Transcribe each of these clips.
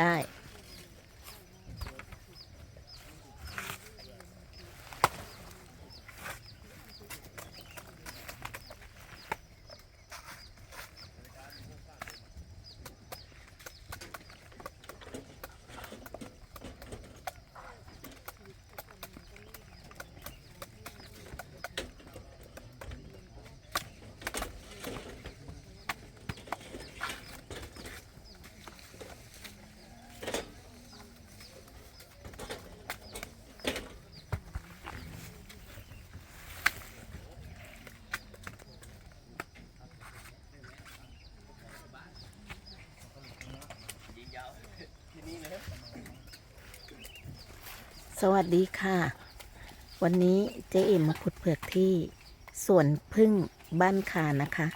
ได้ สวัสดีค่ะ วันนี้เจ๊เอ็มมาขุดเผือกที่สวนพึ่งบ้านคานะคะ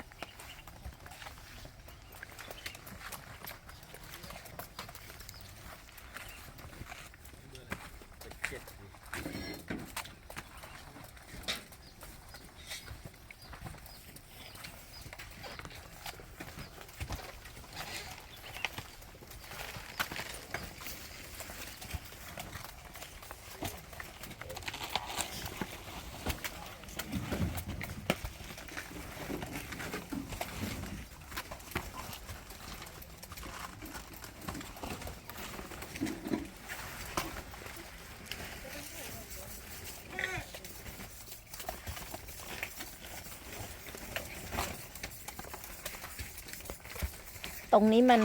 ตรงนี้มัน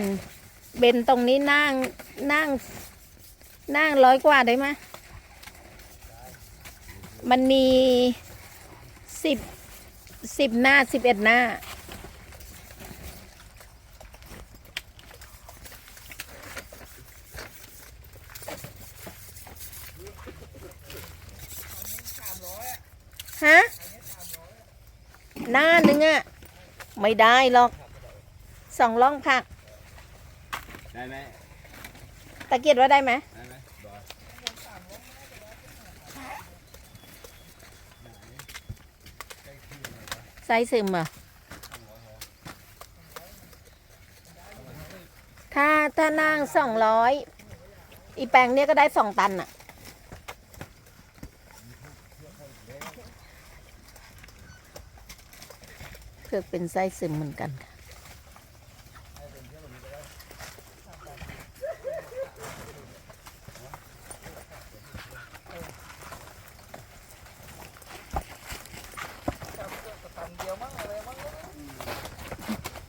เบนตรงนี้นั่งนั่งนั่งร้อยกว่าได้ไหมมันมีสิบสิบหน้าสิบเอ็ดหน้า ฮะ หน้านึงอะไม่ได้หรอก สองล่องผัก ได้ไหมตะเกียบว่าได้ไหมได้ไหมบอยไซส์ซึมเหรอะถ้าถ้านั่งสองร้อยอีแปลงเนี้ยก็ได้สองตันอะเพื่อเป็นไส้ซึมเหมือนกันค่ะ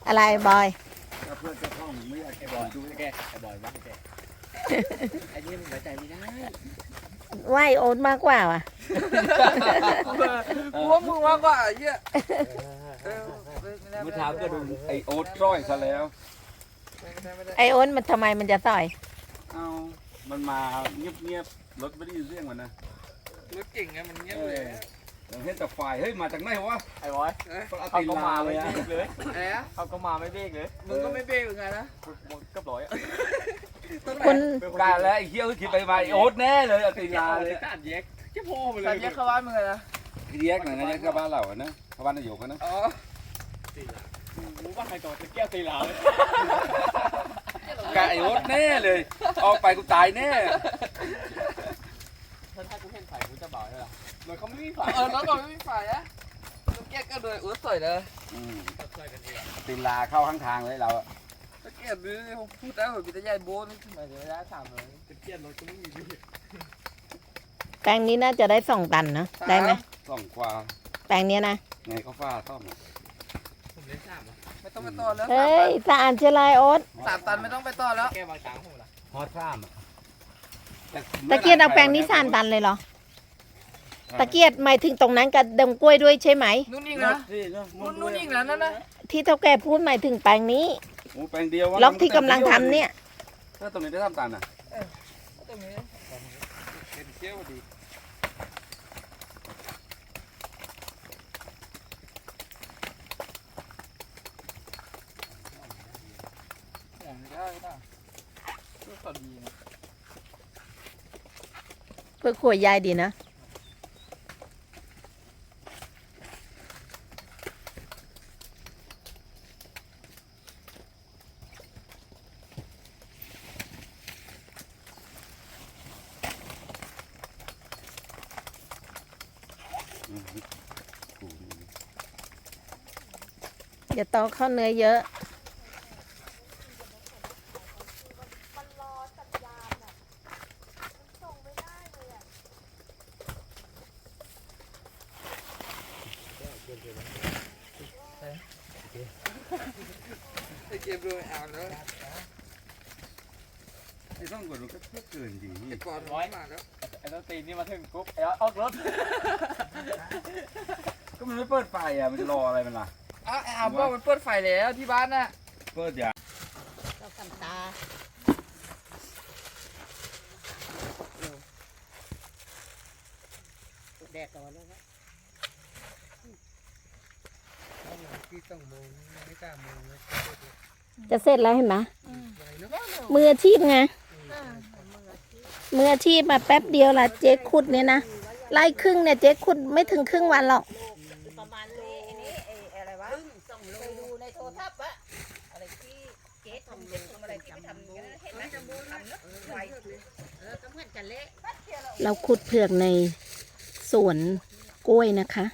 อะไรบอยถ้าเพื่อนเจ้าของไม่อยากแกบอยดูแกไอ้บอยว่าแกไอ้นี่มันไว้ใจไม่ได้ไหวโอ๊ตมากกว่าว่ะกูว่ามึงมากกว่าไอ้เหี้ยเออไม่ได้เมื่อเช้าก็ดูไอ้โอ๊ตร้อยซะแล้วไม่ได้ไม่ได้ไอโอ๊ตมันทำไมมันจะต่อย เอามันมาเงียบๆรถไม่ได้ยินเสียงมันนะ รถเก่งไงมันเงี้ยเอเลยอ เราเห็นแต่ฝ่ายเฮ้ยมาจากไหนวะไอ้บอยเขาเอาเขาตีนก็ลามาเลไม่ยอะเบรกเลยอะไรนะเขาก็มาไม่เบรกเลยมึงก็ไม่เบรกเหมือนกันนะหมดกับร้อยอะต้นไหนคุณกล้าแล้วไอ้เหี้ยคิดไปมาไอ้โอ๊ตแน่เลยเอาตีนลาเลยการแยกจะพ่อไปเลสายยแยกเข้าบ้านมึงเลยนะแยกหน่อยนะแยกกับบ้านเราอะนะกับบ้านนายกอะนะอ๋อรู้ว่าใครก่อนจะแก้วตีลาวกล้าไอ้โอ๊ตแน่เลย ออกไปกูตายแน่ถ้าถ้ากูเห็นไผ่กูจะบ่าวใช่หรอ โดยเขาไม่มีไผ่เออแล้วก่อนไม่มีฝ่ายนะรถเกียร์ก็เลยอุ้ยสวยเลยอืมช่วยกันเองตีนลาเข้าข้างทางเลยเราอะรถเกียร์ดูดิผมพูดได้เหมือนพี่ตาใหญ่โบ้นี่ทำไมจะได้สามเลยจะเกียนรถก็ไม่มีด้วยแปลงนี้น่าจะได้สองตันเนอะได้ไหมสองกว่าแปลงเนี้ยนะไงเขาฟ้าต้อมอะผมเล่นสามอะไม่ต้องไปต่อแล้วเฮ้ยสะอาดเชลายโอ๊ตสามตันไม่ต้องไปต่อแล้วแก้วางช้างผมละฮอตซ้ำอะตะเกียบเอาแปลงนี้สามตันเลยเหรอ ตะเกียบหมายถึงตรงนั้นกับดงกล้วยด้วยใช่ไหม นู่นนี่นะนะนู่นนู่นนี่นะนั่นนะที่เท่าแก่พูดหมายถึงแปลงนี้โอ้แปลงเดียววะล็อกที่กำลังทำเนี่ย ถ้าตรงนี้ได้ทำตันอะตรงนี้เป็นเที่ยวดีอย่างนี้ได้ก็ได้ก็สดดีนะ เพื่อขวยยายดีนะ อย่าตอกข้าเนื้อเยอะ ไอ้เกมดูไม่เอาแล้ว ไอ้ต้องกดดูก็เกินดีนี่ ไอ้ก่อนร้อยมาแล้ว ไอ้ต้นตีนนี่มาถึงปุ๊บไอ้ออกรถ ก็มันไม่เปิดไฟอะมันจะรออะไรมันล่ะ อ้าวไอ้อาบอกมันเปิดไฟแล้วที่บ้านน่ะเปิดอย่าเราทำตาแดกก่อนแล้วนะที่ต้องมองไม่กล้ามองเลยจะเสร็จแล้วเห็นไหมมืออาชีพไงมืออาชีพมาแป๊บเดียวล่ะเจ๊ขุดเนี่ยนะไล่ครึ่งเนี่ยเจ๊ขุดไม่ถึงครึ่งวันหรอก เราขุดเผือกในสวนกล้วยนะคะ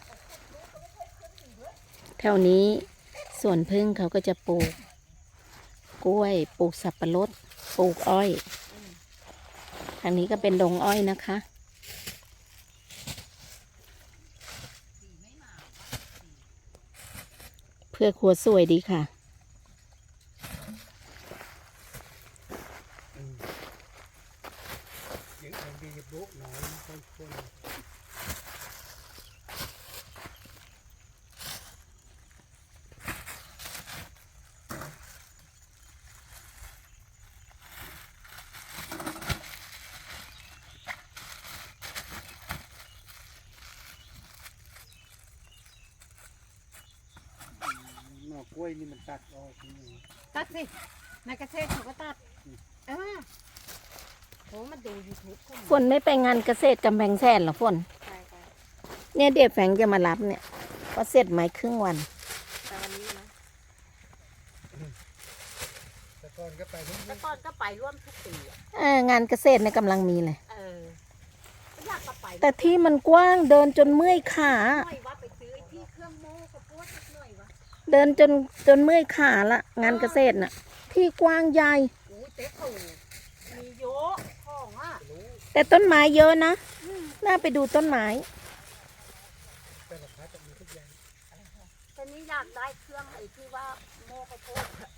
แถวนี้สวนพึ่งเขาก็จะปลูก กล้วยปลูกสับปะรดปลูกอ้อยทางนี้ก็เป็นดงอ้อยนะคะเพื่อครัวสวยดีค่ะ ยังไงดีบุกหน่อยคนคน หน่อ กล้วยนี่มันตัดออกนี่ตัดสินายเกษตรเขาก็ตัดเออโหมันดูยูทูบก็ฝนไม่ไปงานเกษตรกำแพงแสนเหรอฝน ใช่ค่ะเนี่ยเดี๋ยวแฟงจะมารับเนี่ยก็เสร็จไหมครึ่งวัน แต่วันนี้นะแต่ก่อนก็ไปรุ่นแต่ก่อนก็ไปร่วมทุกปีอะเอองานเกษตรเนี่ยกำลังมีเลย เออก็อยากก็ไปแต่ที่มันกว้างเดินจนเมื่อยขาหน่อยว่าไป ดินจนจนเมื่อยขาละงานเกษตรน่ะ ที่กว้างใหญ่อู้เต๊ะตู่มีเยอะของอะแต่ต้นไม้เยอะนะ น่าไปดูต้นไม้แต่ละพัดจะมีทุกอย่างแต่นี้อยากได้เครื่องไอ้ที่ว่าโม้ข้าวโพดอะ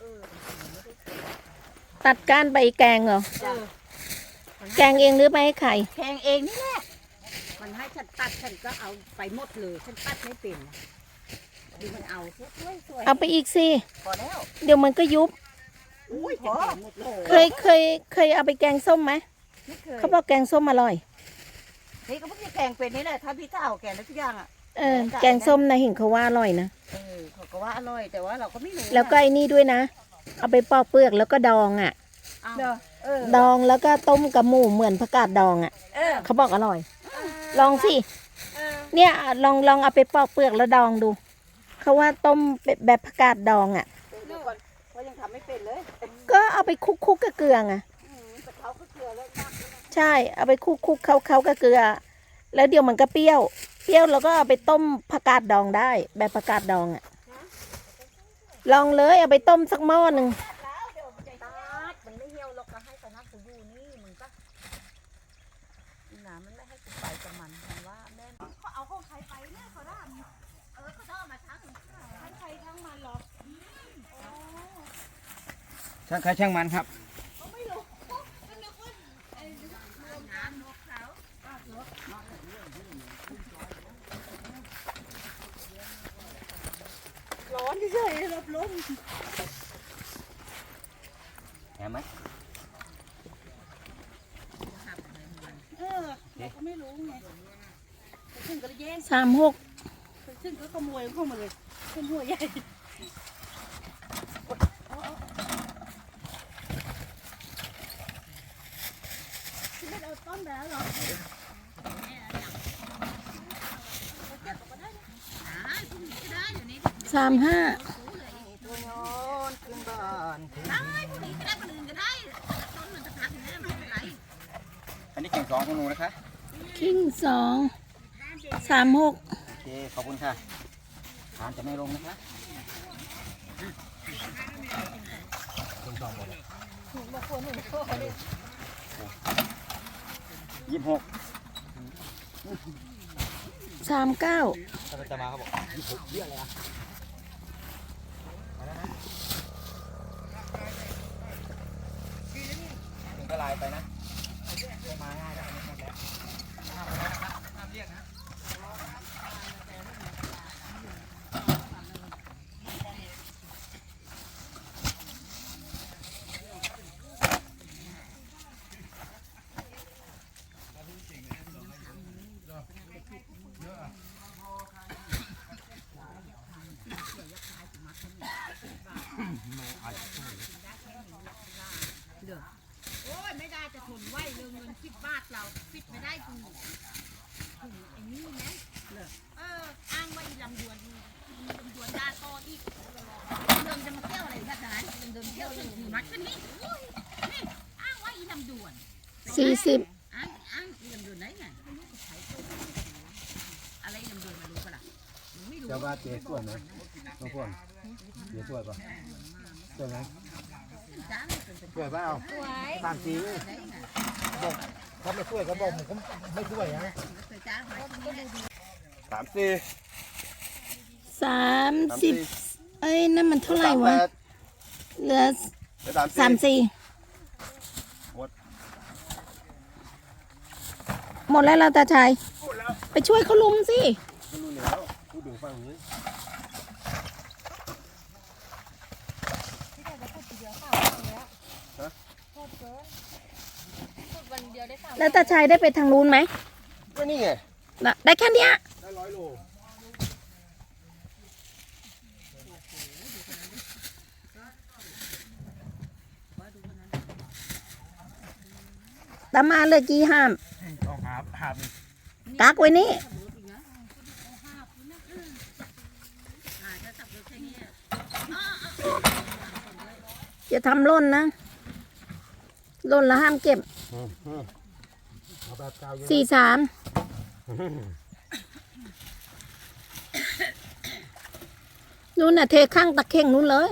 เออตัดก้านใบแกงเหรอเออ แกงเองหรือไม่ให้ไข่แข่งเองนี่แหละ มันให้ฉันตัดฉันก็เอาไปหมดเลย ฉันตัดไม่เป็นนะดูมันเอาสวยสวยเอาไปอีกสิพอแล้วเดี๋ยวมันก็ยุบ อุ้ยพอหมดเลยเคยเคยเคยเอาไปแกงส้มไหมไม่เคยเขาบอกแกงส้มอร่อย นี่ก็เพิ่งจะแข่งเป็นนี่แหละถ้าพี่เจ้าแข่งได้ทุกอย่างอะเออแกงส้มนะเห็นเขาว่าอร่อยนะเออเขาก็ว่าอร่อยแต่ว่าเราก็ไม่รู้แล้วก็ไอ้นี่ด้วยนะ เอาไปปอกเปลือกแล้วก็ดองอะ เอา เออดองแล้วก็ต้มกับหมูเหมือนผักกาดดองอะ เออเขาบอกอร่อย ลองสิ เออเนี่ยลองลองเอาไปปอกเปลือกแล้วดองดู เขาว่าต้มแบบผักกาดดองอะ เดี๋ยวก่อนเพราะยังทำไม่เป็นเลยก็เอาไปคลุกคุกกับเกลือไงอืมแต่เขาก็เกลือแล้วนักด้วยนะใช่ เอาไปคลุกคุกเขาเขากับเกลือ แล้วเดี๋ยวมันก็เปรี้ยว เปรี้ยวแล้วก็เอาไปต้มผักกาดดองได้ แบบผักกาดดองอะ ลองเลยเอาไปต้มสักหม้อหนึ่ง แล้วเดี๋ยวมันจะตัดมันไม่เหี่ยวหรอกก็ให้ตอนนั้นกูอยู่นี่มึงก็อีหนามันไม่ให้กูไปกับมันมันว่าแม่เขาเอาของใครไปเนี่ยเขาได้เออเขาได้มาทั้งทั้งใครทั้งมันหรอก ช่างใครช่างมันครับร้อนเฉยๆรับลมแหมไหมเออเราก็ไม่รู้ไงซึ่งก็แย่งสามหกซึ่งก็ขโมยเข้ามาเลยขโมยใหญ่ไม่เอาต้นแล้วหร สามห้าตัวนอนขึ้นบ้านอันนี้เก่งสองของหนูนะคะ คิงสองสามหกโอเค ขอบคุณค่ะฐานจะไม่ลงนะคะลงสองหมดยี่ สิบหกสามเก้าถ้าจะมาเขาบอกยี่สิบหกเยอะเลยอะ Yeah. น้องพวงเจ๊สวยปะสวยไหมจ้าเป็นเป็นสวยเปล่าสวยตามจริงไหนไงถ้าไม่สวยก็บอกผมก็ไม่สวยนะเคยจ้าไหมที่นี่สามสี่สามสิบเอ้ยนั่นมันเท่าไหร่วะเหลือสามสามสี่หมดหมดแล้วเราตาชาย ไปช่วยเขาลุมสิ ไม่รู้แล้วพูดถึงฝั่งนี้แล้วตาชายได้ไปทางนู้นไหมก็นี่ไงน่ะได้แค่เนี้ยได้ร้อยโลตามาเลยกี่ห้ามต้องหาหากักไว้นี่อย่าทำหล่นนะห ล่นแล้วห้ามเก็บเอาแบบเก่าเยอะสี่สามนู่นน่ะเทข้างตะเข่งนู้นเลย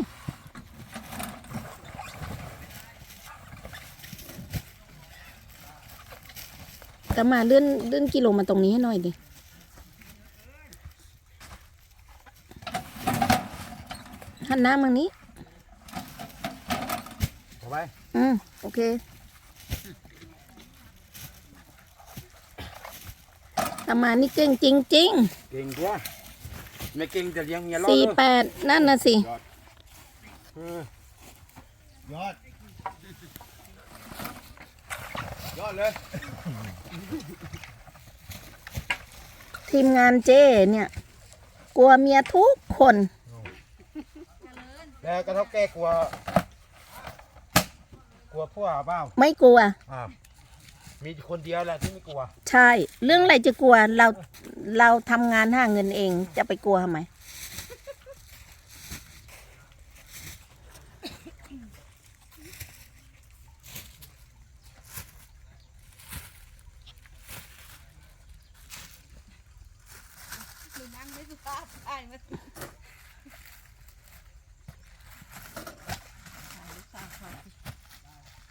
ก็มาเลื่อนเลื่อนกิโลมาตรงนี้ให้หน่อยดิ หันหน้ามังนี้เอา ไปอืมโอเค ทำมานี่เก่งจริงเก่งกว่าไม่เก่งจะเลี้ยงเมียรอๆดสี่เลยแปดนั่นน่ะสิเออยอด ยอดเลย ทีมงานเจ้เนี่ย กลัวเมียทุกคน แล้วก็เท่าแก่กลัว กลัวพวกเปล่าไม่กลัว อ่ามีคนเดียวแหละที่ไม่กลัว ใช่ เรื่องอะไรจะกลัวเราเราทำงานหาเงินเองจะไปกลัวทำไมนั่งไม่สุภาพใช่ไหม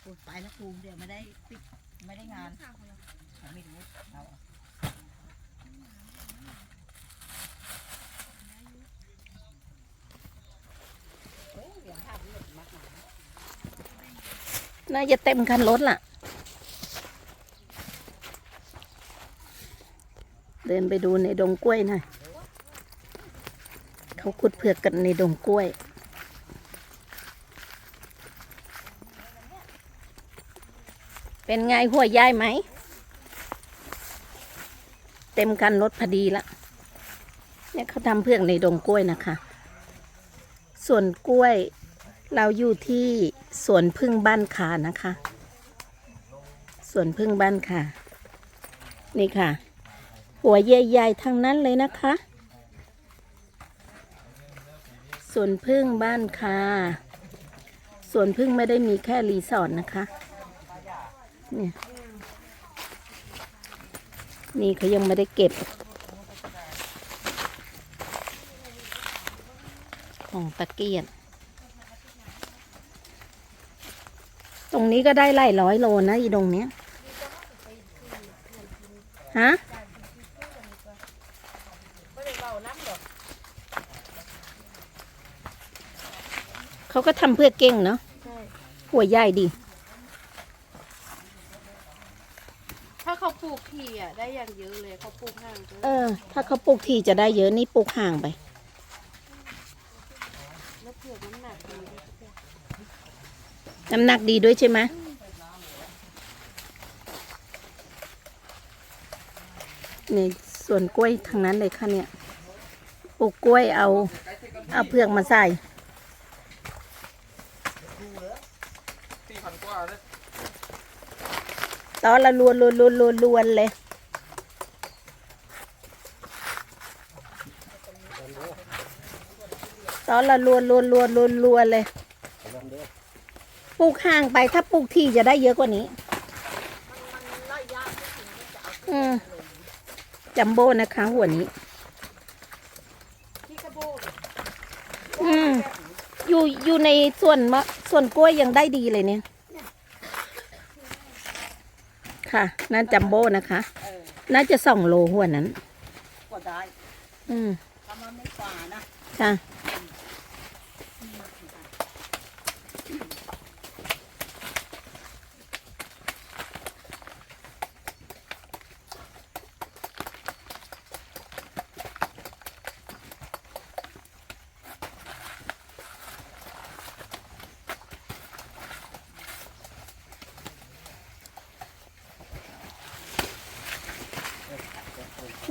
กูไปแล้วกูเดี๋ยว ได้ปิดไม่ได้งานไม่รู้เอาน่าจะเต็มคันรถล่ะ เดินไปดูในดงกล้วยหน่อยเขาขุดเผือกกันในดงกล้วย เป็นไงหัวย้ายไหม เต็มคันรถพอดีละเนี่ยเขาทำเผือกในดงกล้วยนะคะ ส่วนกล้วยเราอยู่ที่สวนพึ่งบ้านคานะคะสวนพึ่งบ้านคานี่ค่ะ หัวใหญ่ๆทั้งนั้นเลยนะคะสวนพึ่งบ้านคาสวนพึ่งไม่ได้มีแค่รีสอร์ทนะคะ เนี่ยนี่เขายังไม่ได้เก็บ ของตะเกียบ ตรงนี้ก็ได้ไล่ร้อยโลนะอีตรงเนี้ยฮะเขาก็ทำเพื่อเก่งเนาะหัวใหญ่ดี ถ้าเขา ปลูกทีอะได้อย่างเยอะเลยเขาปลูกห่างเยอะเออ ถ้าเขาปลูกทีจะได้เยอะนี่ปลูกห่างไป แล้วเผือกน้ำหนักดีด้วยน้ำหนักดีด้วยใช่ไหมนี่ส่วนกล้วยทางนั้นเลยค่ะเนี่ยปลูกกล้วยเอา เอาเพือกมาใส่พันกว่าเลย ตอนละลวนลวนลวนลวนลวนเลยตอนละลวนลวนลวนลวนลวนเลยปลูกห่างไปถ้าปลูกที่จะได้เยอะกว่านี้อืมจัมโบ้นะคะ หัวนี้อืมอยู่อยู่ในส่วนมะส่วนกล้วยยังได้ดีเลยเนี่ย ค่ะ นั่นจัมโบ้นะคะ เออน่าจะสองโลหัวนั้น ก็ได้อืม ถ้ามันไม่กว่านะ ค่ะ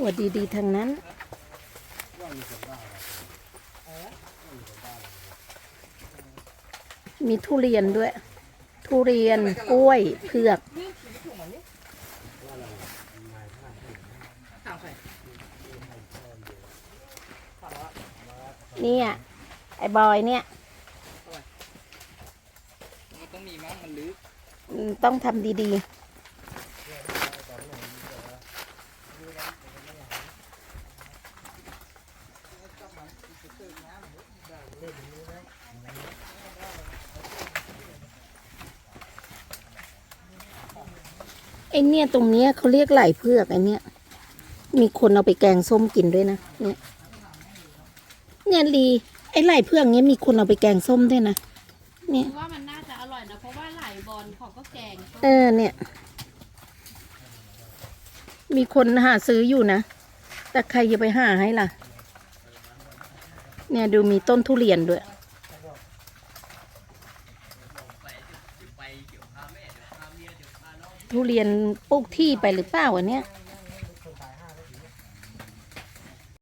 วดีๆทางนั้นมีทุเรียนด้วย ทุเรียนกล้วยเผือกเนี่ยไอ้บอยเนี่ยมันต้องมีมั้งมันลึกอืมต้องทำดีๆ ไอ เนี่ยตรงเนี้ยเขาเรียกไหลเพือกไอเนี้ยมีคนเอาไปแกงส้มกินด้วยนะเนี่ยเนี่ยลีไอไหลเพือกเนี้ยมีคนเอาไปแกงส้มด้วยนะเนี่ยว่ามันน่าจะอร่อยนะเพราะว่าไหลบอลเขาก็แกงเออเนี่ย มีคนหาซื้ออยู่นะแต่ใครจะไปหาให้ล่ะ เนี่ยดูมีต้นทุเรียนด้วย ทุเรียนปลูกที่ไปหรือเปล่าวันเนี้ย